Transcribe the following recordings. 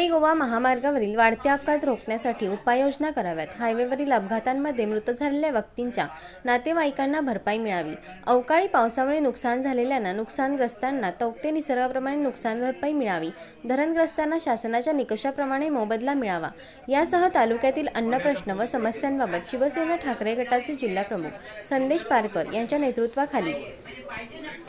मुंबई गोवा महामार्गावरील वाढते अपघात रोखण्यासाठी उपाययोजना कराव्यात. हायवेवरील अपघातांमध्ये मृत झालेल्या व्यक्तींच्या नातेवाईकांना भरपाई मिळावी. अवकाळी पावसामुळे नुकसान झालेल्यांना नुकसानग्रस्तांना तौक्ते निसर्गाप्रमाणे नुकसान भरपाई मिळावी. धरणग्रस्तांना शासनाच्या निकषाप्रमाणे मोबदला मिळावा. यासह तालुक्यातील अन्न प्रश्न व समस्यांबाबत शिवसेना ठाकरे गटाचे जिल्हाप्रमुख संदेश पारकर यांच्या नेतृत्वाखाली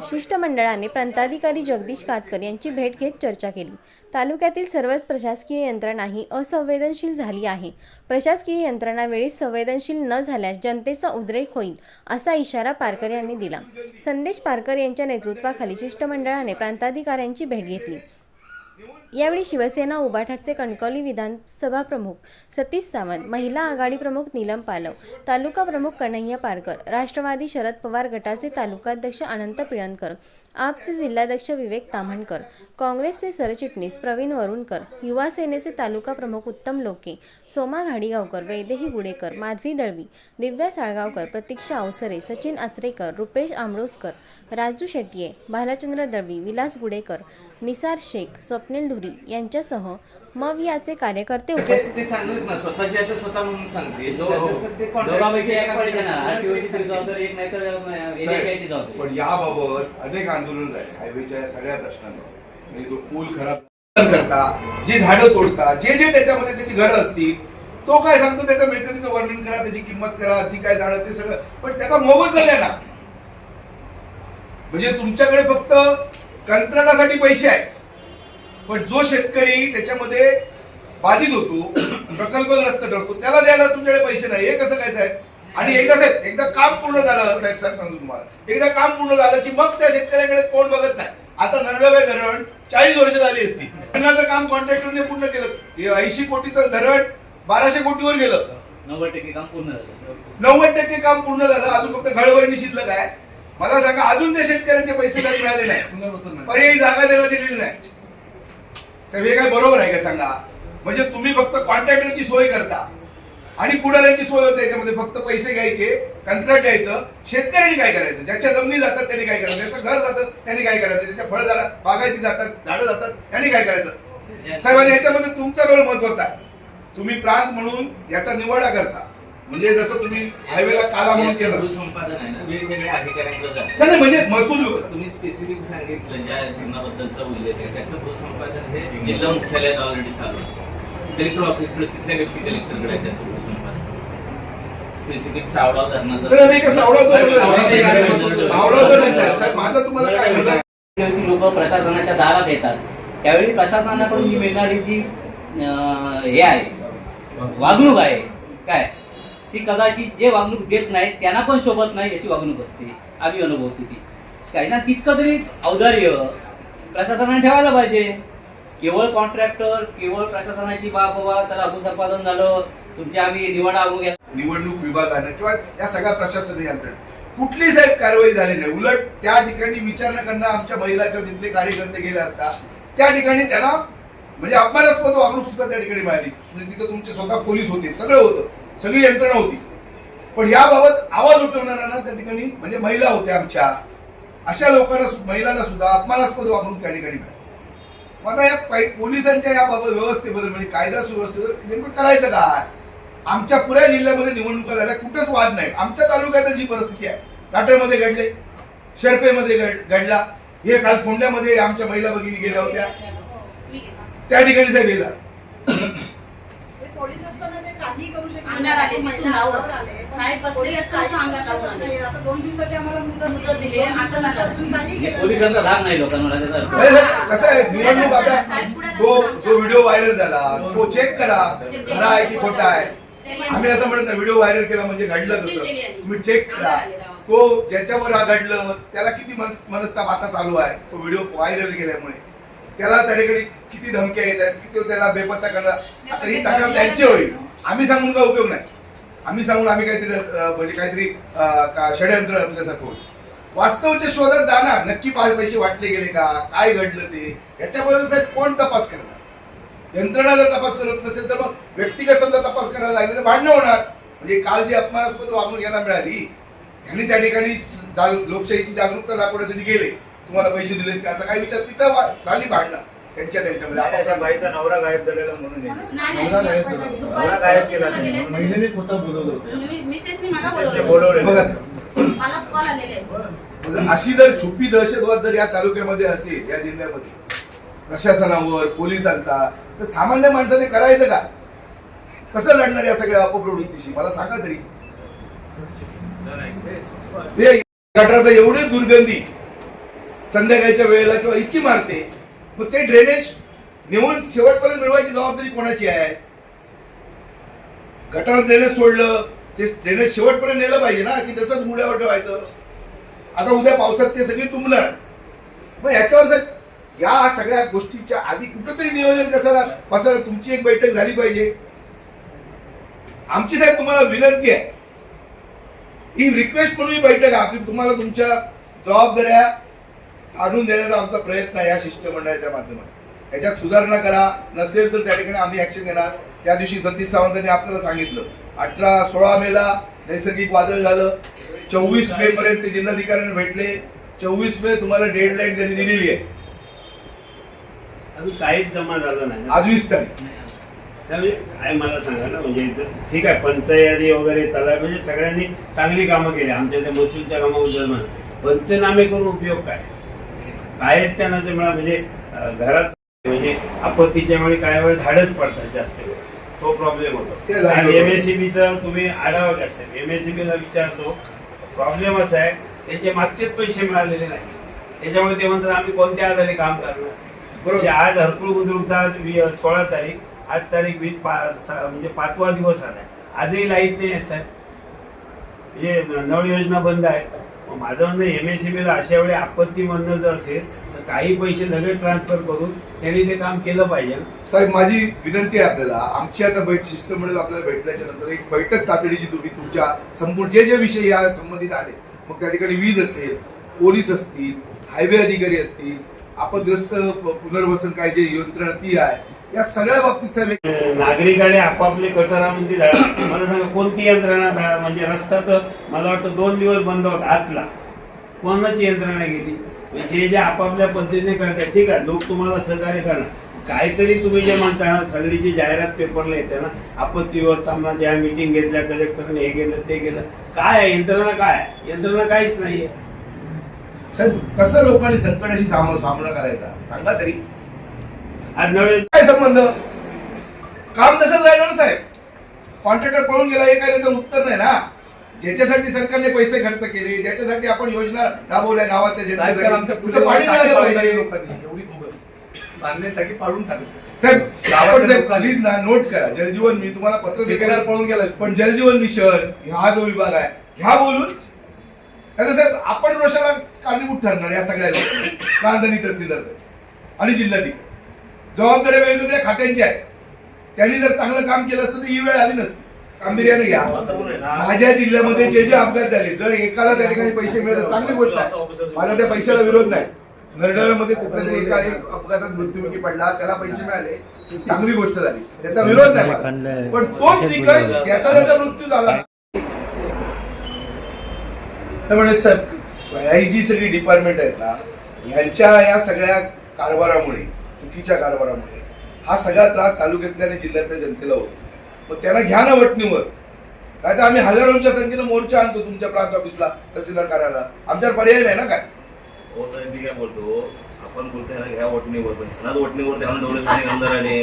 शिष्टमंडळाने प्रांताधिकारी जगदीश कातकर यांची भेट घेत चर्चा केली. तालुक्यातील सर्वच प्रशासकीय यंत्रणा ही असंवेदनशील झाली आहे. प्रशासकीय यंत्रणा वेळीच संवेदनशील न झाल्यास जनतेचा उद्रेक होईल असा इशारा पारकर यांनी दिला. संदेश पारकर यांच्या नेतृत्वाखाली शिष्टमंडळाने प्रांताधिकाऱ्यांची भेट घेतली. यावेळी शिवसेना उबाठाचे कणकवली विधानसभा प्रमुख सतीश सावंत महिला आघाडी प्रमुख नीलम पालव तालुका प्रमुख कन्हैया पारकर राष्ट्रवादी शरद पवार गटाचे तालुकाध्यक्ष अनंत पिळणकर आपचे जिल्हाध्यक्ष विवेक ताम्हणकर काँग्रेसचे सरचिटणीस प्रवीण वरुणकर युवा सेनेचे तालुका प्रमुख उत्तम लोके सोमा घाडीगावकर वैदेही गुडेकर माधवी दळवी दिव्या साळगावकर प्रतीक्षा अवसरे सचिन आचरेकर रुपेश आंबळोसकर राजू शेट्ये भालचंद्र दळवी विलास गुडेकर निसार शेख स्वप्नील धुरी यांच्यासह मवियाचे कार्यकर्ते ते उपस्थित ते सांगितलं ना स्वतःची आहे तर स्वतः म्हणून सांगते. त्याचं दोघांपैकी एकाकडे देणार आरटीओची तरी जबाबदारी एक नाही. तर एनएचआयची जबाबदारी. पण याबाबत अनेक आंदोलन झाले. हायवेच्या या सगळ्या प्रश्नांवर. म्हणजे तो पूल खराब करता जे झाडं तोडता जे जे त्याच्यामध्ये त्याची घरं असतील तो काय सांगतो? त्याच्या मिळकतीचं वर्णन करा त्याची किंमत करा जी काय झाडं ते सगळं. पण त्याचा मोबदला द्या ना. म्हणजे तुमच्याकडे फक्त कंत्राटासाठी पैसे आहे पण जो शेतकरी त्याच्यामध्ये बाधित होतो प्रकल्पग्रस्त ठरतो त्याला द्यायला तुमच्याकडे पैसे नाही. हे कसं काय साहेब? आणि एकदा साहेब एकदा काम पूर्ण झालं साहेब साहेब सांगतो तुम्हाला. एकदा काम पूर्ण झालं की मग त्या शेतकऱ्याकडे कोण बघत नाही. आता नरगवे धरण चाळीस वर्ष झाली असती. धरणाचं काम कॉन्ट्रॅक्टरने पूर्ण केलं. ऐंशी कोटीचं धरण बाराशे कोटीवर गेलं. नव्वद टक्के काम पूर्ण झालं. नव्वद टक्के काम पूर्ण झालं. अजून फक्त घळवणी शिल्लक आहे. मला सांगा अजून त्या शेतकऱ्यांचे पैसे तरी मिळाले नाही. पर्यायी जागा देण्यात दिलेली नाही. साहेब हे काय बरोबर आहे का सांगा? म्हणजे तुम्ही फक्त कॉन्ट्रॅक्टरची सोय करता. आणि पुढाऱ्यांची सोय होते याच्यामध्ये फक्त पैसे घ्यायचे कंत्राट द्यायचं शेतकऱ्यांनी काय करायचं? ज्याच्या जमिनी जातात त्यांनी काय करायचं? ज्याचं घर जातं त्यांनी काय करायचं? ज्याच्या फळ झाडं बागायती जातात झाडं जातात त्यांनी काय करायचं? साहेब आणि याच्यामध्ये तुमचा रोल महत्त्वाचा आहे. तुम्ही प्रांत म्हणून याचा निवाडा करता. म्हणजे जसं तुम्ही हायवेला काला म्हणून केलं भूसंपादन आहे ना वेगवेगळ्या अधिकाऱ्यांकडे जातं नाही नाही, म्हणजे महसूल तुम्ही स्पेसिफिक सांगितलं ज्या धरणाबद्दलचा उल्लेख आहे त्याचं भूसंपादन हे जिल्हा मुख्यालयात ऑलरेडी चालू आहे कलेक्टर ऑफिसकडे तिथल्या व्यक्ती कलेक्टरकडे आहे त्याचं भूसंपादन स्पेसिफिक सावडाव तर धरणाचं मी काय सावळा सावळा नाही साहेब साहेब माझं तुम्हाला काय म्हणणं आहे? ती लोक प्रशासनाच्या दारात येतात त्यावेळी प्रशासनाकडून ही मिळणारी जी अं, हे आहे वागणूक आहे काय ती कदाचित जे वागणूक देत नाहीत त्यांना पण शोभत नाही याची वागणूक असते. आम्ही अनुभवतो ती. काय ना तितकं तरी औदार्य प्रशासनाने ठेवायला पाहिजे. केवळ कॉन्ट्रॅक्टर केवळ प्रशासनाची बा बाबा त्याला भूसंपादन झालं तुमचे आम्ही निवडा निवडणूक विभागानं किंवा या सगळ्या प्रशासनीय यंत्रणा. कुठली साहेब कारवाई झाली नाही. उलट त्या ठिकाणी विचारणा करणं आमच्या महिला किंवा तिथले कार्यकर्ते गेले असता त्या ठिकाणी त्यांना म्हणजे अपमानास्पद वागणूक सुद्धा त्या ठिकाणी मिळाली. म्हणजे तिथं तुमचे स्वतः पोलीस होते सगळं होतं. सगळी यंत्रणा होती. पण याबाबत आवाज उठवणाऱ्यांना त्या ठिकाणी म्हणजे महिला होत्या आमच्या अशा लोकांना महिलांना सुद्धा अपमानास्पद वागणूक त्या ठिकाणी मिळाली. आता या पै- पोलिसांच्या याबाबत व्यवस्थेबद्दल म्हणजे कायदा सुव्यवस्थेवर नेमकं करायचं काय? आमच्या पुऱ्या जिल्ह्यामध्ये निवडणुका झाल्या कुठंच वाद नाही. आमच्या तालुक्यात जी परिस्थिती आहे. काटळमध्ये घडले शर्पेमध्ये घड- घडला हे काल फोंड्यामध्ये आमच्या महिला भगिनी गेल्या होत्या. त्या ठिकाणी साहेब हे झालं. पोलीस असताना ते काहीही करू शकत अंगावर आले, महिला तिथून नावं. अंगावर आले. पण साहेब बसलेले पोलीस असताना काहीच अंगात करू शकत लावून नाही. आता दोन दिवसाची आम्हाला मुदत मुदत दिली. दोन आता दिवसानंतर झालं. अजून काही केलं नाही. पोलिसांचा राग नाही लोकांवर त्याचा अर्थ. नाही, साहेब, कसं आहे निवडणूक आता तो जो व्हिडिओ व्हायरल झाला तो चेक करा खरा आहे की खोटा आहे आम्ही असं म्हणत नाही व्हिडिओ व्हायरल केला म्हणजे घडलं तसं तुम्ही चेक करा तो ज्याच्यावर हा घडलं त्याला किती मनस- मनस्ताप आता चालू आहे तो व्हिडिओ व्हायरल केल्यामुळे त्याला त्या ठिकाणी किती धमक्या येत आहेत किती त्याला बेपत्ता करणार आता ही तक्रार त्यांची होईल. आम्ही सांगून काय उपयोग नाही? आम्ही सांगून आम्ही काहीतरी म्हणजे काहीतरी का षडयंत्र रचल्यासारखं होईल. वास्तवच्या शोधात जाणार. नक्की पा- पैसे वाटले गेले का? काय घडलं ते? याच्याबद्दल साहेब कोण तपास करणार? यंत्रणा जर तपास करत नसेल तर मग व्यक्तिगत समजा तपास करायला लागले तर भांडणं होणार. म्हणजे काल जी अपमानास्पद वागणूक यांना मिळाली यांनी त्या ठिकाणी लोकशाहीची जागरूकता दाखवण्यासाठी गेले. तुम्हाला पैसे दिलेत का असा काही विचार? तिथं झाली भांडणं. त्यांच्या त्यांच्यामध्ये त्याच्या आपापसात बाईचा नवरा गायब झालेला म्हणून आहे. नवरा गायब केला. नवरा गायब. महिलेने स्वतः बोलवलं होतं. मी- मिसेसने मला मिसेसने बोलवलं बोलवले बघा सर. मला कॉल आलेले आहेत. म्हणजे अशी जर छुपी दहशतवाद जर या तालुक्यामध्ये असेल या जिल्ह्यामध्ये प्रशासनावर पोलिसांचा तर सामान्य माणसाने करायचं का? कसं लढणार या सगळ्या अपप्रवृत्तीशी? मला सांगा तरी. ते गटाराचं एवढी दुर्गंधी. संध्याकाळच्या वेळेला किंवा इतकी मारते मग ते ड्रेनेज नेऊन शेवटपर्यंत मिळवायची जबाबदारी कोणाची आहे? गटारात ड्रेनेज सोडलं ते ड्रेनेज शेवटपर्यंत नेलं पाहिजे ना की तसंच मुड्यावर ठेवायचं. आता उद्या पावसात ते सगळी तुंबणार. मग याच्यावर सर या सगळ्या गोष्टीच्या आधी कुठंतरी नियोजन कसाला कसाला तुमची एक बैठक झाली पाहिजे? आमची साहेब तुम्हाला विनंती आहे. ही रिक्वेस्ट म्हणून ही बैठक आहे. आपली तुम्हाला तुमच्या जबाबदाऱ्या जाणून देण्याचा आमचा प्रयत्न आहे या शिष्टमंडळाच्या माध्यमातून. याच्यात सुधारणा करा नसेल तर त्या ठिकाणी आम्ही ऍक्शन घेणार. त्या दिवशी सतीश सावंतांनी आपल्याला सांगितलं. अठरा सोळा मेला नैसर्गिक वादळ झालं. चोवीस मे पर्यंत ते जिल्हाधिकाऱ्यांना भेटले. चोवीस मे तुम्हाला डेडलाईन त्यांनी दिलेली आहे. अजून काहीच जमा झालं नाही. आज वीस तारीख. त्यामुळे काय मला सांगा ना म्हणजे इथं- ठीक आहे पंचायती वगैरे तलाव म्हणजे सगळ्यांनी चांगली कामं केली. आमच्या महसूलच्या कामाबद्दल म्हणा. पंचनामे करून उपयोग काय? कायच त्यांना ते म्हणा म्हणजे घरात म्हणजे आपत्तीच्या वेळी काय वेळ झाडच पडतात जास्त वेळ. तो प्रॉब्लेम होतो. आणि. एमएससीबीचा तुम्ही आढावा साहेब. एमएससीबीला विचारतो प्रॉब्लेम असा आहे त्यांचे मागचेच पैसे मिळालेले नाही. त्याच्यामुळे ते म्हणतात आम्ही कोणत्या आधारे काम करणार? बरोबर. म्हणजे आज हरकुळ बुद्रुकचा आज सोळा तारीख आज तारीख वीस म्हणजे पाचवा दिवस आलाय. आजही लाइट नाही आहे साहेब. म्हणजे नळ योजना बंद आहे माझं म्हणणं एम एस सी बीला अशा वेळी आपत्ती म्हणणं जर असेल तर काही पैसे लगेच ट्रान्सफर करून त्यांनी ते काम केलं पाहिजे. साहेब माझी विनंती आहे आपल्याला. आमची आता बैठ शिष्टमंडळ आपल्याला भेटल्याच्या नंतर एक बैठक तातडीची तुम्ही तुमच्या संपूर्ण जे जे विषय या संबंधित आले मग त्या ठिकाणी वीज असेल पोलीस असतील हायवे अधिकारी असतील आपदग्रस्त पुनर्वसन काय जे यंत्रणा ती आहे या सगळ्या बाबतीत एक नागरिकाने आपापले कचरामध्ये झाला मला सांगा कोणती यंत्रणा म्हणजे रस्ता तर मला वाटतं दोन दिवस बंद होता आतला. कोणाची यंत्रणा गेली? म्हणजे जे जे आपापल्या पद्धतीने करतात ठीक आहे लोक तुम्हाला सहकार्य करणार. काहीतरी तुम्ही जे म्हणता ना सगळी जी जाहिरात पेपरला येते ना आपत्ती व्यवस्थापनाच्या या मिटिंग घेतल्या कलेक्टरने हे केलं ते केलं. काय आहे? यंत्रणा काय आहे? यंत्रणा काहीच नाहीये. साहेब कसं लोकांनी संकटाशी सामना सामना करायचा? सांगा तरी. काय संबंध? काम तसंच राहिलं ना साहेब. कॉन्ट्रॅक्टर पळून गेला हे काय त्याचं उत्तर नाही ना. ज्याच्यासाठी सरकारने पैसे खर्च केले ज्याच्यासाठी आपण योजना राबवल्या पाणी मिळालं पाडून पाहिजे साहेब आपण साहेब. प्लीज ना नोट करा. जलजीवन मी तुम्हाला पत्र पळून गेलाय पण जलजीवन मिशन हा जो विभाग आहे ह्या बोलून. साहेब आपण रोषाला कारणीभूत ठरणार या सगळ्या रांधणी तहसीलदार साहेब आणि जिल्हाधिकारी. जबाबदाऱ्या वेगवेगळ्या खात्यांच्या आहेत. त्यांनी जर चांगलं काम केलं असतं तर ही वेळ आली नसती. गांभीर्याने घ्या. माझ्या जिल्ह्यामध्ये जे जे अपघात झाले जर एकाला त्या ठिकाणी पैसे मिळतात चांगली गोष्ट आहे. माझा त्या पैशाला विरोध नाही. नरडाळ्यामध्ये कुठल्या तरी एका एक अपघातात मृत्युमुखी पडला त्याला पैसे मिळाले चांगली गोष्ट झाली. त्याचा विरोध नाही पण तोच निकाल ज्याचा त्याचा मृत्यू झाला. त्यामुळे सर ही जी सगळी डिपार्टमेंट आहेत ना यांच्या या सगळ्या कारभारामुळे चुकीच्या कारभारामुळे. हा सगळा त्रास तालुक्यातल्या आणि जिल्ह्यातल्या जनतेला होतो. मग त्यांना घ्या ना वटणीवर. नाही तर आम्ही हजारोंच्या संख्येनं मोर्चा आणतो तुमच्या प्रांत ऑफिसला तहसीलदार कार्यालयाला. आमच्यावर पर्याय नाही ना काय? हो साहेब मी काय बोलतो? आपण बोलतोय ना ह्या वटणीवर पण ह्यानाच वटणीवर ध्यान डोळे आणि अंधार आले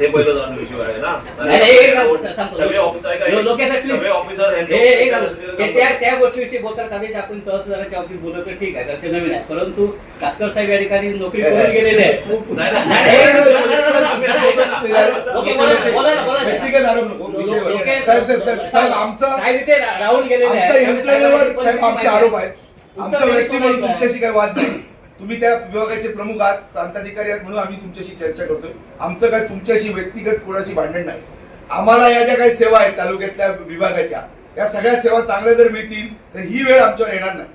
ते पहिलं जाणून शिवाय आहे ना नाही, नाही, एक मिनिट सांगतो. सगळे ऑफिसर आहे लो-. सगळे ऑफिसर हे- हे झालं. ते त्या त्या गोष्टीविषयी बोलतात कदाचित आपण तहसीलदाराच्या ऑफिस बोलतो तर ठीक आहे ते नवीन आहे परंतु कातकर साहेब या ठिकाणी नोकरी करून गेलेले आहेत. व्यक्तिगत आरोप नको विषयावर. लोकेश- साहेब साहेब साहेब साहेब आमचं साहेब इथे रा- राहून गेलेले आहेत. आमच्या यंत्रणेवर साहेब आमचे आरोप आहेत आहे. आमचा उत्तर व्यक्ती म्हणून द्यायचं तुमच्याशी काही वाद नाही तुम्ही त्या विभागाचे प्रमुख आहात प्रांताधिकारी आहात म्हणून आम्ही तुमच्याशी चर्चा करतोय. आमचं काय तुमच्याशी व्यक्तिगत कोणाशी भांडण नाही. आम्हाला या ज्या काही सेवा आहेत तालुक्यातल्या विभागाच्या या सगळ्या सेवा चांगल्या जर मिळतील तर ही वेळ आमच्यावर येणार नाही.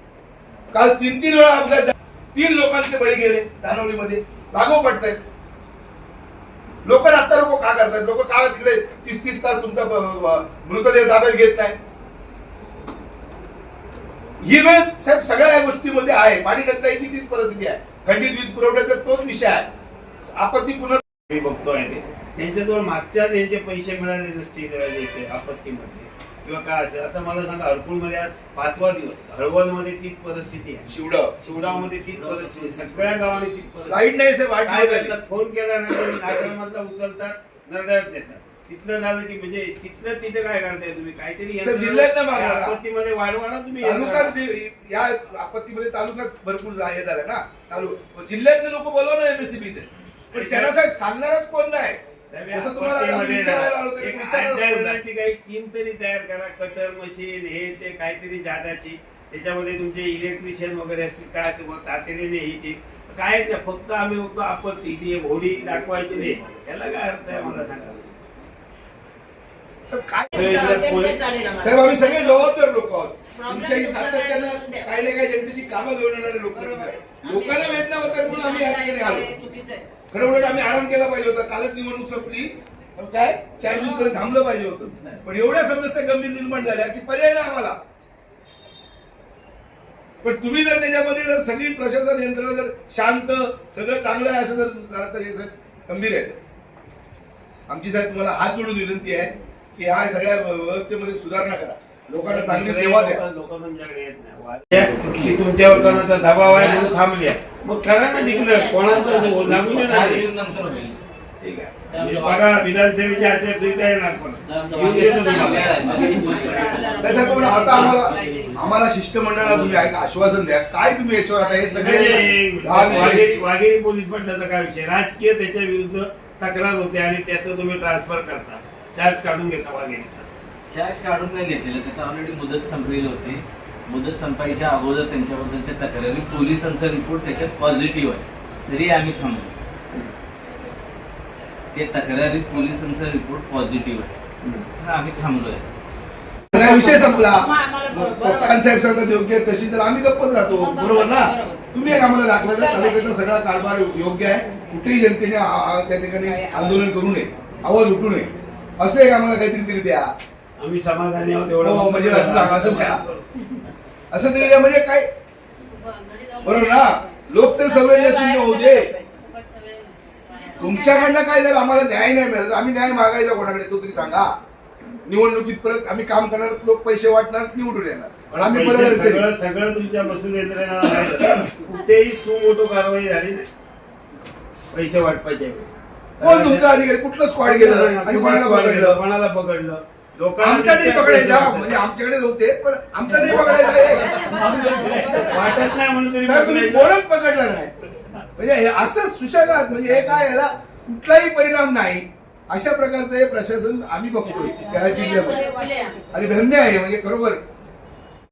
काल तीन तीन वेळा अपघात तीन लोकांचे बळी गेले दानवलीमध्ये. लागोपाठ साहेब लोक रस्ता रोको का करतात? लोक का तिकडे तीस तीस तास तुमचा मृतदेह ताब्यात घेत नाही ही वेळ साहेब सगळ्या या गोष्टीमध्ये आहे. पाणी टंचाईची तीच परिस्थिती आहे. खंडित वीज पुरवठ्याचा तोच विषय आहे. आपत्ती पुनर् मी बघतोय ते त्यांच्याजवळ मागच्याच यांचे पैसे मिळाले नसतील याचे आपत्तीमध्ये किंवा काय असेल आता मला सांगा हरकुळमध्ये आज पाचवा दिवस हळवदमध्ये तीच परिस्थिती आहे. शिवडं. शिवडामध्ये तीच परिस्थिती. सगळ्या गावाने तीच परिस्थिती. लाइट नाही साहेब काय. करतात? फोन केला नाही तरी नागरिकांचा उचलतात नरड्यात देतात तिथलं झालं की म्हणजे तिथलं तिथे काय करताय तुम्ही? काहीतरी सर, जिल्ह्यात नाही मागवा. आपत्तीमध्ये वाढवा ना तुम्ही तालुकाच दे- या आपत्तीमध्ये तालुकाच भरपूर हे झालं ना. तालुका जिल्ह्यातले लोक बोलवा ना एमएससीबी पण त्यांना साहेब सांगणारच कोण नाही. साहेब, जसं तुम्हाला आम्ही आपत्तीमध्ये विचारायला ना, आलो तरी एक विचारणारच अड्डा कोण नाही. विधानची काही टीम तरी तयार करा. कटर मशीन हे ते काहीतरी जादाची त्याच्यामध्ये तुमचे इलेक्ट्रिशियन वगैरे असतील काय ते बघ, तातडीने ही काय नाही फक्त आम्ही बघतो आपत्ती ती होडी दाखवायची नाही. त्याला काय अर्थ आहे मला सांगा. तर काय साहेब आम्ही सगळे जबाबदार लोक आहोत. तुमच्या ही सातत्यानं काही ना काही जनतेची कामं घेऊन येणारे लोक लोकांना वेदना होतात म्हणून आम्ही या ठिकाणी आलो. खरं उलट आम्ही आराम केला पाहिजे होता. कालच निवडणूक संपली. काय? चार जून पर्यंत थांबलं पाहिजे होतं. पण एवढ्या समस्या गंभीर निर्माण झाल्या की पर्याय नाही आम्हाला. पण तुम्ही जर त्याच्यामध्ये जर सगळी प्रशासन यंत्रणा जर शांत सगळं चांगलं आहे असं जर झालं तर हे गंभीर आहे. आमची साहेब तुम्हाला हात जोडून विनंती आहे. की ह्या सगळ्या व्यवस्थेमध्ये सुधारणा करा. लोकांना चांगली सेवा द्या. कुठली तुमच्यावर कोणाचा दबाव आहे म्हणून थांबली आहे. मग करा ना डिक्लेअर कोणाचं ठीक आहे. म्हणजे बघा विधानसभेच्या आचारसंहिता येणार पण पण आता आम्हाला आम्हाला शिष्टमंडळाला तुम्ही ऐक आश्वासन द्या. काय तुम्ही याच्यावर आता हे सगळे दहा विषय वाघेरी वाघेरी पोलीस पडल्याचा काय विषय? राजकीय त्याच्या विरुद्ध तक्रार होते आणि त्याचं तुम्ही ट्रान्सफर करता. चार्ज काढून घेता वाघेरीचा चार्ज काढून नाही घेतलेलं त्याचं ऑलरेडी मुदत संपलेली होती. मुदत संपायच्या अगोदर त्यांच्याबद्दलच्या तक्रारी पोलिसांचा रिपोर्ट त्याच्यात पॉझिटिव्ह आहे. तरी आम्ही थांबलो. ते तक्रारीत पोलिसांचा रिपोर्ट पॉझिटिव्ह आहे. तर आम्ही थांबलोय. नाही, विषय संपला. पप्पान साहेब सांगतात योग्य आहे तशी तर आम्ही गप्पच राहतो. बरोबर ना? तुम्ही एक आम्हाला दाखला द्या. तालुक्याचा सगळा कारभार योग्य आहे. कुठेही जनतेने आ- आ- त्या ठिकाणी आंदोलन करू नये. आवाज उठू नये. असं एक आम्हाला काहीतरी तरी द्या? आम्ही समाधानी आहोत एवढं हो म्हणजे असं सांगा असं द्या. असं तरी द्या म्हणजे काय? बरोबर ना? लोक तर सवय शून्य होऊ दे. तुमच्याकडनं काय जर आम्हाला न्याय नाही मिळत. आम्ही न्याय मागायचा कोणाकडे? तो तरी सांगा. निवडणुकीत परत आम्ही काम करणार लोक पैसे वाटणार निवडून येणार. पण आम्ही परत पैसे अडचणीत. सगळं सगळं तुमच्या बसून यंत्रणा कुठेही सुमोटो कारवाई झाली नाही. पैसे वाटपायच्या वेळी. कोण तुमचा अधिकारी? कुठलं स्क्वॉड गेलं? आणि कोणाला पकडलं? कोणाला पकडलं? आमचा नुसतं पकडायचा. म्हणजे आमच्याकडे होते पण आमचा पकडायचा. वाटत नाही म्हणून साहेब तुम्ही पकडायचं. कोणच पकडलं नाही. म्हणजे हे असं सुशागात म्हणजे हे काय याला कुठलाही परिणाम नाही. अशा प्रकारचं हे प्रशासन आम्ही बघतोय. त्या जिल्ह्यामध्ये आणि धन्य आहे म्हणजे खरोबर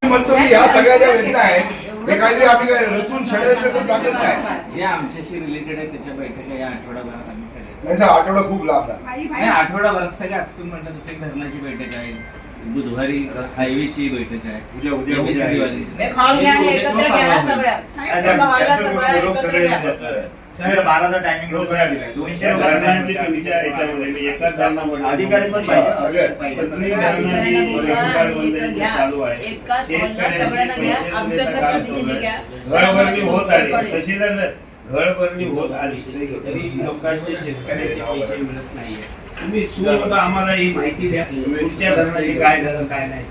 म्हणतो की ह्या सगळ्या ज्या वेदना आहेत हे काहीतरी आम्ही काय रचून षडयंत्र करून सांगत नाही. जे आमच्याशी रिलेटेड आहे त्याच्या बैठका या आठवडाभरात आम्ही सगळे. नाही आठवडा खूप लांब आहे नाही आठवडाभरात सगळ्या तुम्ही म्हणता तसं एक धरणाची बैठक आहे बुधवारी हायवेची बैठक आहे. उद्या- उद्या- उद्या आहे. MSCB वाली. एक हॉल घ्या आणि एकत्र घ्या ना सगळ्या. एका हॉलला सगळ्या एकत्र घ्या. बाराचा टायमिंग दिलाय. दोनशे लोकांना धरणाची तुमच्या याच्यामध्ये मी एकाच धरणामध्ये अधिकारी पण पाहिजे. सगळे. धरणाची चालू आहे. शेतकऱ्यांची होत आली. तशी जर घरभरणी होत आली तरी लोकांचे शेतकऱ्याचे पैसे मिळत नाहीये. तुम्ही सुमोटो आम्हाला ही माहिती द्या. पुढच्या धरणाचे काय झालं काय नाही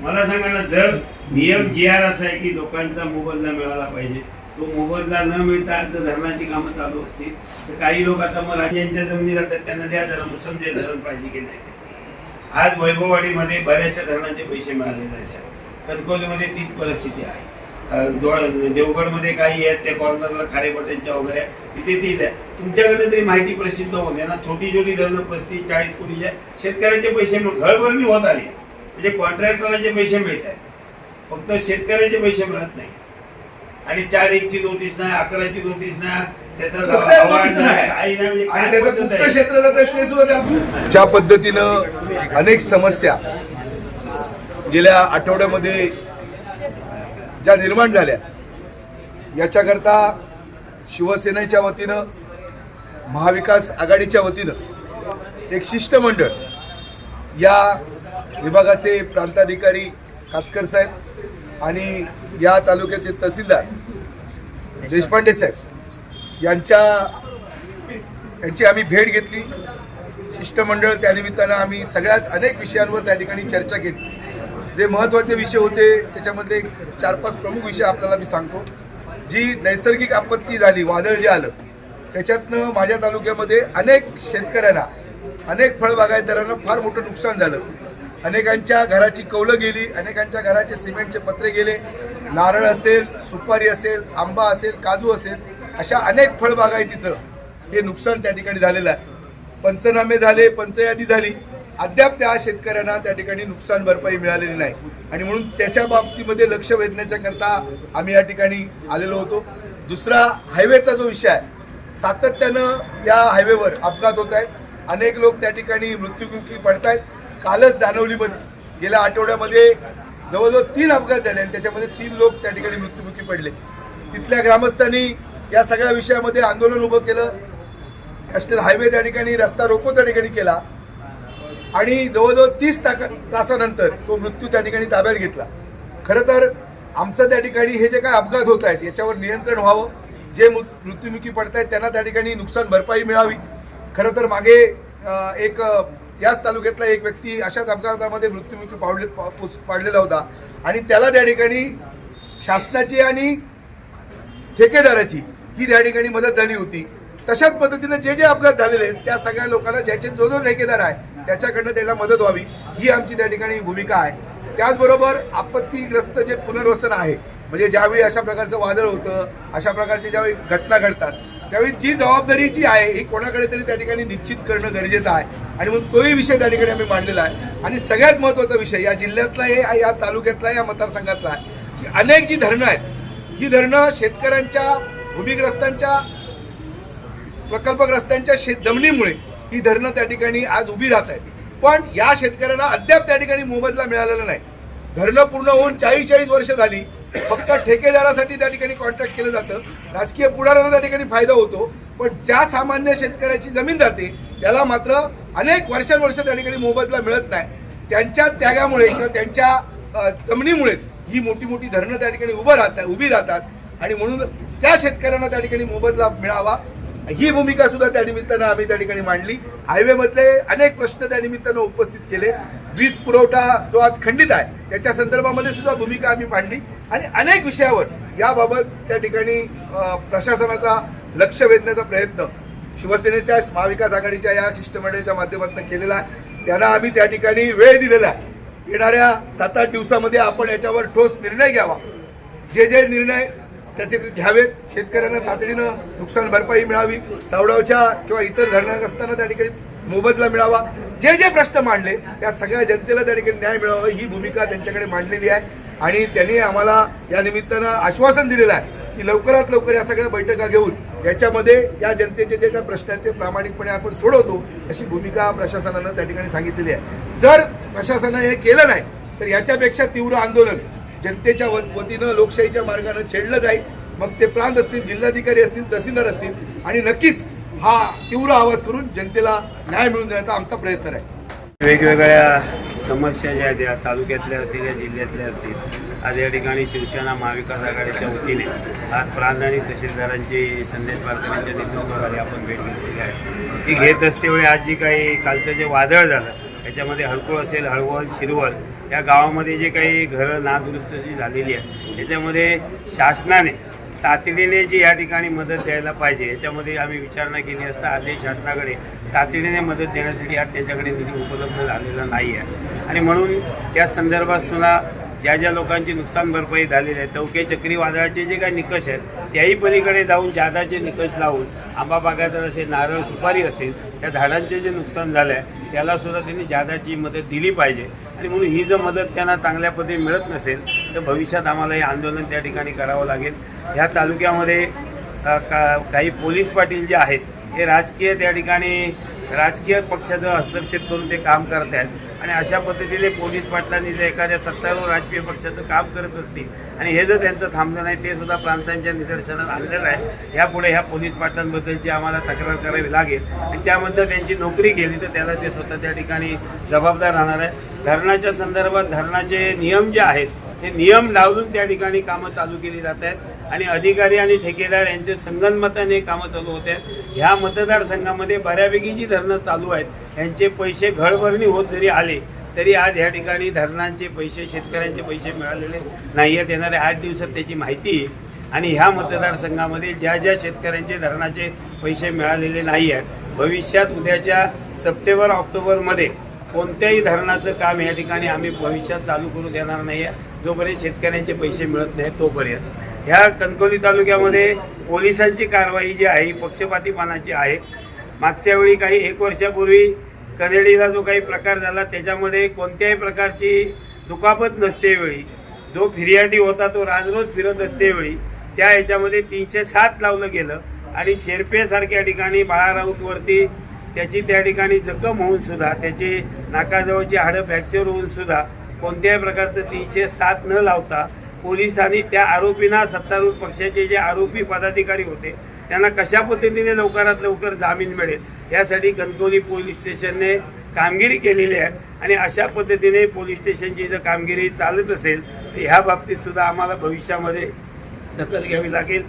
मला सांगा ना जर नियम जी आर असा आहे की लोकांचा मोबदला मिळाला पाहिजे तो मोबदला न मिळता जर धरणाची कामं चालू असतील. तर काही लोक आता मग राज्यांच्या जमिनी राहतात. त्यांना द्या धरण मुसमजे धरण पाहिजे की नाही. आज वैभववाडीमध्ये बऱ्याचशा धरणाचे पैसे मिळाले नाही साहेब. कणकवलीमध्ये तीच परिस्थिती आहे. देवगडमध्ये काही आहेत त्या कॉर्नरला खारेपट्यांच्या वगैरे तिथे तीच आहे. तुमच्याकडे तरी माहिती प्रसिद्ध होऊन ना. छोटी छोटी धरणं पस्तीस चाळीस कोटीच्या शेतकऱ्यांचे पैसे मिळ- घरभरणी होत आली म्हणजे कॉन्ट्रॅक्टरचे पैसे मिळत आहेत फक्त शेतकऱ्याचे पैसे मिळत नाही आणि चार एकची नोटीस नाही अकराची नोटीस नाही म्हणजे ज्या पद्धतीनं अनेक समस्या गेल्या आठवड्यामध्ये ज्या निर्माण झाल्या याच्याकरता शिवसेनेच्या वतीनं महाविकास आघाडीच्या वतीनं एक शिष्टमंडळ या विभागाचे प्रांताधिकारी कातकर साहेब आणि या तालुक्याचे तहसीलदार देशपांडे साहेब यांच्या यांची आम्ही भेट घेतली. शिष्टमंडळ त्यानिमित्तानं आम्ही सगळ्याच अनेक विषयांवर त्या ठिकाणी चर्चा केली. जे महत्त्वाचे विषय होते त्याच्यामधले चार पाच प्रमुख विषय आपल्याला मी सांगतो. जी नैसर्गिक आपत्ती झाली वादळ जे आलं त्याच्यातनं माझ्या तालुक्यामध्ये अनेक शेतकऱ्यांना अनेक फळबागायतदारांना फार मोठं नुकसान झालं. अनेकांच्या घराची कौलं गेली अनेकांच्या घराचे सिमेंटचे पत्रे गेले. नारळ असेल सुपारी असेल आंबा असेल काजू असेल अशा अनेक फळबागायतीचं हे नुकसान त्या ठिकाणी झालेलं आहे. पंचनामे झाले पंचयादी झाली. अद्याप त्या शेतकऱ्यांना त्या ठिकाणी नुकसान भरपाई मिळालेली नाही. आणि म्हणून त्याच्या बाबतीमध्ये लक्ष वेधण्याच्या करता आम्ही या ठिकाणी आलेलो होतो. दुसरा हायवेचा जो विषय आहे सातत्यानं या हायवेवर अपघात होत आहेत. अनेक लोक त्या ठिकाणी मृत्युमुखी पडत आहेत कालच जानवलीमध्ये गेल्या आठवड्यामध्ये जवळजवळ तीन अपघात झाले आणि त्याच्यामध्ये तीन लोक त्या ठिकाणी मृत्युमुखी पडले. तिथल्या ग्रामस्थांनी या सगळ्या विषयामध्ये आंदोलन उभं केलं. नॅशनल हायवे त्या ठिकाणी रस्ता रोको त्या ठिकाणी केला. आणि जवळजवळ तीस टाका तासानंतर तो मृत्यू त्या ठिकाणी ताब्यात घेतला. खरं तर आमचं त्या ठिकाणी हे जे काय अपघात होत आहेत याच्यावर नियंत्रण व्हावं. जे मृ- मृत्युमुखी पडत आहेत त्यांना त्या ठिकाणी नुकसान भरपाई मिळावी. खरं तर मागे एक याच तालुक्यातला एक व्यक्ती अशाच अपघातामध्ये मृत्यूमुखी पावले पा- पाडलेला होता. आणि त्याला त्या ठिकाणी शासनाची आणि ठेकेदाराची ही त्या ठिकाणी मदत झाली होती. तशाच पद्धतीनं जे जे अपघात झालेले आहेत त्या सगळ्या लोकांना ज्याचे जो जो ठेकेदार आहे त्याच्याकडनं त्याला मदत व्हावी ही आमची त्या ठिकाणी भूमिका आहे. त्याचबरोबर आपत्तीग्रस्त जे पुनर्वसन आहे म्हणजे ज्यावेळी अशा प्रकारचं वादळ होतं अशा प्रकारचे ज्यावेळी घटना घडतात त्यावेळी जी जबाबदारी जी आहे ही कोणाकडे तरी त्या ठिकाणी निश्चित करणं गरजेचं आहे. आणि म्हणून तोही विषय त्या ठिकाणी आम्ही मांडलेला आहे. आणि सगळ्यात महत्त्वाचा विषय या जिल्ह्यातला आहे या तालुक्यातला या मतदारसंघातला आहे की अनेक जी धरणं आहेत ही धरणं शेतकऱ्यांच्या भूमिग्रस्तांच्या प्रकल्पग्रस्तांच्या शेत जमिनीमुळे ही धरणं त्या ठिकाणी आज उभी राहत आहेत. पण या शेतकऱ्यांना अद्याप त्या ठिकाणी मोबदला मिळालेला नाही. धरणं पूर्ण होऊन चाळीस चाळीस वर्ष झाली फक्त ठेकेदारासाठी त्या ठिकाणी कॉन्ट्रॅक्ट केलं जातं. राजकीय पुढाऱ्यांना त्या ठिकाणी फायदा होतो. पण ज्या सामान्य शेतकऱ्याची जमीन जाते त्याला मात्र अनेक वर्षानुवर्ष त्या ठिकाणी मोबदला मिळत नाही. त्यांच्या त्यागामुळे किंवा त्यांच्या जमिनीमुळेच ही मोठी मोठी धरणं त्या ठिकाणी उभं राहतात उभी राहतात. आणि म्हणून त्या शेतकऱ्यांना त्या ठिकाणी मोबदला मिळावा. ही भूमिका सुद्धा त्या निमित्तानं आम्ही त्या ठिकाणी मांडली. हायवेमधले अनेक प्रश्न त्या निमित्तानं उपस्थित केले. वीज पुरवठा जो आज खंडित आहे त्याच्या संदर्भामध्ये सुद्धा भूमिका आम्ही मांडली. आणि अनेक विषयावर याबाबत त्या ठिकाणी प्रशासनाचा लक्ष वेधण्याचा प्रयत्न शिवसेनेच्या महाविकास आघाडीच्या या शिष्टमंडळाच्या माध्यमातून केलेला आहे. त्यांना आम्ही त्या ठिकाणी वेळ दिलेला आहे. येणाऱ्या सात आठ दिवसामध्ये आपण याच्यावर ठोस निर्णय घ्यावा. जे जे निर्णय त्याचे घ्यावेत. शेतकऱ्यांना तातडीनं नुकसान भरपाई मिळावी. सावडावच्या किंवा इतर धरणग्रस्तांना त्या ठिकाणी मोबदला मिळावा. जे जे प्रश्न मांडले त्या सगळ्या जनतेला त्या ठिकाणी न्याय मिळावा ही भूमिका त्यांच्याकडे मांडलेली आहे. आणि त्यांनी आम्हाला या निमित्तानं आश्वासन दिलेलं आहे की लवकरात लवकर या सगळ्या बैठका घेऊन याच्यामध्ये या जनतेचे जे काही प्रश्न आहेत ते प्रामाणिकपणे आपण सोडवतो अशी भूमिका प्रशासनानं त्या ठिकाणी सांगितलेली आहे. जर प्रशासनानं हे केलं नाही तर याच्यापेक्षा तीव्र आंदोलन जनतेच्या वतीनं लोकशाहीच्या मार्गानं छेडलं जाईल. मग ते प्रांत असतील जिल्हाधिकारी असतील तहसीलदार असतील आणि नक्कीच हा तीव्र आवाज करून जनतेला न्याय मिळवून देण्याचा आमचा प्रयत्न आहे. वेगवेगळ्या समस्या ज्या आहेत तालुक्यातल्या असतील या जिल्ह्यातल्या असतील आज या ठिकाणी शिवसेना महाविकास आघाडीच्या वतीने आज प्रांत तहसीलदारांची संदेश पारकरांच्या नेतृत्वाखाली आपण भेट घेतलेली आहे. ती घेत असतेवेळी आज जी काही कालचं जे वादळ झालं याच्यामध्ये हळकुळ असेल हळवल शिरवल या गावामध्ये जे काही घरं नादुरुस्त जी झालेली आहे त्याच्यामध्ये शासनाने तातडीने जी या ठिकाणी मदत द्यायला पाहिजे याच्यामध्ये आम्ही विचारणा केली असता आदेश शासनाकडे तातडीने मदत देण्यासाठी आज त्याच्याकडे निधी उपलब्ध झालेला नाही आहे आणि म्हणून त्या संदर्भात सुद्धा ज्या ज्या लोकांची नुकसान भरपाई झालेली आहे चौके चक्रीवादळाचे जे काही निकष आहेत त्याही पलीकडे जाऊन जादाचे निकष लावून आंबा बागायतर असेल नारळ सुपारी असेल त्या झाडांचे जे नुकसान झालं आहे त्यालासुद्धा त्यांनी जादाची मदत दिली पाहिजे. आणि म्हणून ही जर मदत त्यांना चांगल्या पद्धतीने मिळत नसेल तर भविष्यात आम्हाला हे आंदोलन त्या ठिकाणी करावं लागेल. ह्या तालुक्यामध्ये का काही पोलीस पाटील जे आहेत हे राजकीय त्या ठिकाणी राजकीय पक्षाचं हस्तक्षेप करून ते काम करत आहेत. आणि अशा पद्धतीने पोलीस पाटलांनी जर एखाद्या सत्तारूढ राजकीय पक्षाचं काम करत असतील आणि हे जर त्यांचं थांबलं नाही ते सुद्धा प्रांतांच्या निदर्शनात आणलेलं आहे. यापुढे ह्या पोलीस पाटलांबद्दलची आम्हाला तक्रार करावी लागेल. आणि त्यामध्ये त्यांची नोकरी गेली तर त्याला ते स्वतः त्या ठिकाणी जबाबदार राहणार आहे. धरणाच्या संदर्भात धरणाचे नियम जे आहेत हे नियम लावून त्या ठिकाणी कामं चालू केली जात आहेत. आणि अधिकारी आणि ठेकेदार यांचे संगनमताने कामं चालू होत आहेत. ह्या मतदारसंघामध्ये बऱ्यापैकी जी धरणं चालू आहेत यांचे पैसे घडभरणी होत जरी आले तरी आज ह्या ठिकाणी धरणांचे पैसे शेतकऱ्यांचे पैसे मिळालेले नाही आहेत येणाऱ्या आठ दिवसात त्याची माहिती आणि ह्या मतदारसंघामध्ये ज्या ज्या शेतकऱ्यांचे धरणाचे पैसे मिळालेले नाही आहेत भविष्यात उद्याच्या सप्टेंबर ऑक्टोबरमध्ये कोणत्याही धरणाचं काम या ठिकाणी आम्ही भविष्यात चालू करू देणार नाही आहे जोपर्यंत शेतकऱ्यांचे पैसे मिळत नाहीत तोपर्यंत. ह्या कणकवली तालुक्यामध्ये पोलिसांची कारवाई जी आहे पक्षपातीपणाची आहे. मागच्या वेळी काही एक वर्षापूर्वी कनेडीला जो काही प्रकार झाला त्याच्यामध्ये कोणत्याही प्रकारची दुखापत नसते वेळी. जो फिर्यादी होता तो राजरोज फिरत असते वेळी. त्या ह्याच्यामध्ये तीनशे सात लावलं गेलं आणि शेरपेसारख्या ठिकाणी बाळा राऊतवरती त्याची त्या ठिकाणी जखम होऊन सुद्धा त्याची नाकाजवळची हाडं फ्रॅक्चर होऊन सुद्धा कोणत्याही प्रकारचं तीनशे सात न लावता पोलिसांनी त्या आरोपींना सत्तारूढ पक्षाचे जे आरोपी पदाधिकारी होते त्यांना कशा पद्धतीने लवकरात लवकर जामीन मिळेल यासाठी कणकवली पोलीस स्टेशनने कामगिरी केलेली आहे आणि अशा पद्धतीने पोलीस स्टेशनची जर कामगिरी चालत असेल तर ह्या बाबतीत सुद्धा आम्हाला भविष्यामध्ये दखल घ्यावी लागेल.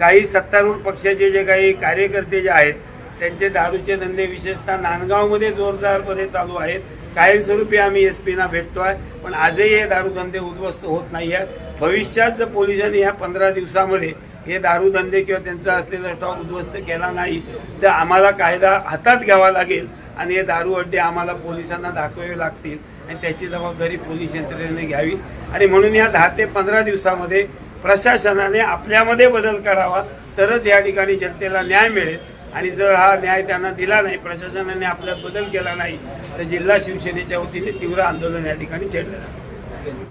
काही सत्तारूढ पक्षाचे जे काही कार्यकर्ते जे आहेत त्यांचे दारूचे धंदे विशेषतः नांदगावमध्ये जोरदारपणे चालू आहेत. कायमस्वरूपी आम्ही एस पीना भेटतोय पण आजही हे दारूधंदे उद्ध्वस्त होत नाही आहेत भविष्यात जर पोलिसांनी ह्या पंधरा दिवसामध्ये हे दारूधंदे किंवा त्यांचा असलेला स्टॉक उद्ध्वस्त केला नाही तर आम्हाला कायदा हातात घ्यावा लागेल आणि हे दारू अड्डे आम्हाला पोलिसांना दाखवावे लागतील आणि त्याची जबाबदारी पोलीस यंत्रणेने घ्यावी. आणि म्हणून या दहा ते पंधरा दिवसामध्ये प्रशासनाने आपल्यामध्ये बदल करावा तरच या ठिकाणी जनतेला न्याय मिळेल. आणि जर हा न्याय त्यांना दिला नाही प्रशासनाने आपल्यात बदल केला नाही तर जिल्हा शिवसेनेच्या वतीने तीव्र आंदोलन या ठिकाणी छेडलं